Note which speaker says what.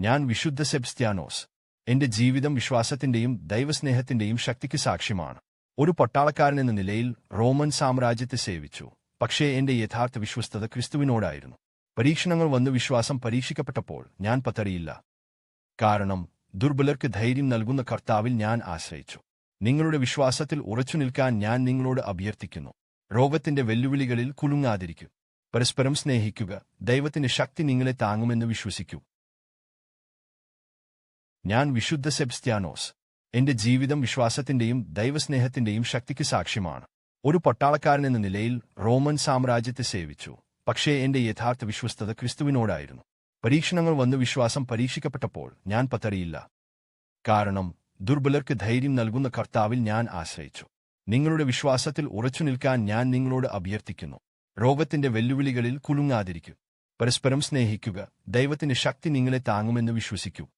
Speaker 1: ഞാൻ വിശുദ്ധ സെബ്സ്ത്യാനോസ്. എന്റെ ജീവിതം വിശ്വാസത്തിന്റെയും ദൈവസ്നേഹത്തിന്റെയും ശക്തിക്ക് സാക്ഷ്യമാണ്. ഒരു പട്ടാളക്കാരൻ എന്ന നിലയിൽ റോമൻ സാമ്രാജ്യത്തെ സേവിച്ചു. പക്ഷേ എന്റെ യഥാർത്ഥ വിശ്വസ്തത ക്രിസ്തുവിനോടായിരുന്നു. പരീക്ഷണങ്ങൾ വന്ന് വിശ്വാസം പരീക്ഷിക്കപ്പെട്ടപ്പോൾ ഞാൻ പത്തറിയില്ല കാരണം ദുർബലർക്ക് ധൈര്യം നൽകുന്ന കർത്താവിൽ ഞാൻ ആശ്രയിച്ചു. നിങ്ങളുടെ വിശ്വാസത്തിൽ ഉറച്ചു നിൽക്കാൻ ഞാൻ നിങ്ങളോട് അഭ്യർത്ഥിക്കുന്നു. രോഗത്തിന്റെ വെല്ലുവിളികളിൽ കുലുങ്ങാതിരിക്കൂ. പരസ്പരം സ്നേഹിക്കുക. ദൈവത്തിന്റെ ശക്തി നിങ്ങളെ താങ്ങുമെന്ന് വിശ്വസിക്കൂ. ഞാൻ വിശുദ്ധ സെബ്സ്ത്യാനോസ്. എന്റെ ജീവിതം വിശ്വാസത്തിന്റെയും ദൈവസ്നേഹത്തിന്റെയും ശക്തിക്ക് സാക്ഷ്യമാണ്. ഒരു പട്ടാളക്കാരൻ എന്ന നിലയിൽ റോമൻ സാമ്രാജ്യത്തെ സേവിച്ചു. പക്ഷേ എന്റെ യഥാർത്ഥ വിശ്വസ്തത ക്രിസ്തുവിനോടായിരുന്നു. പരീക്ഷണങ്ങൾ വന്ന് വിശ്വാസം പരീക്ഷിക്കപ്പെട്ടപ്പോൾ ഞാൻ പത്തറിയില്ല കാരണം ദുർബലർക്ക് ധൈര്യം നൽകുന്ന കർത്താവിൽ ഞാൻ ആശ്രയിച്ചു. നിങ്ങളുടെ വിശ്വാസത്തിൽ ഉറച്ചു നിൽക്കാൻ ഞാൻ നിങ്ങളോട് അഭ്യർത്ഥിക്കുന്നു. രോഗത്തിന്റെ വെല്ലുവിളികളിൽ കുലുങ്ങാതിരിക്കൂ. പരസ്പരം സ്നേഹിക്കുക. ദൈവത്തിന്റെ ശക്തി നിങ്ങളെ താങ്ങുമെന്ന് വിശ്വസിക്കൂ.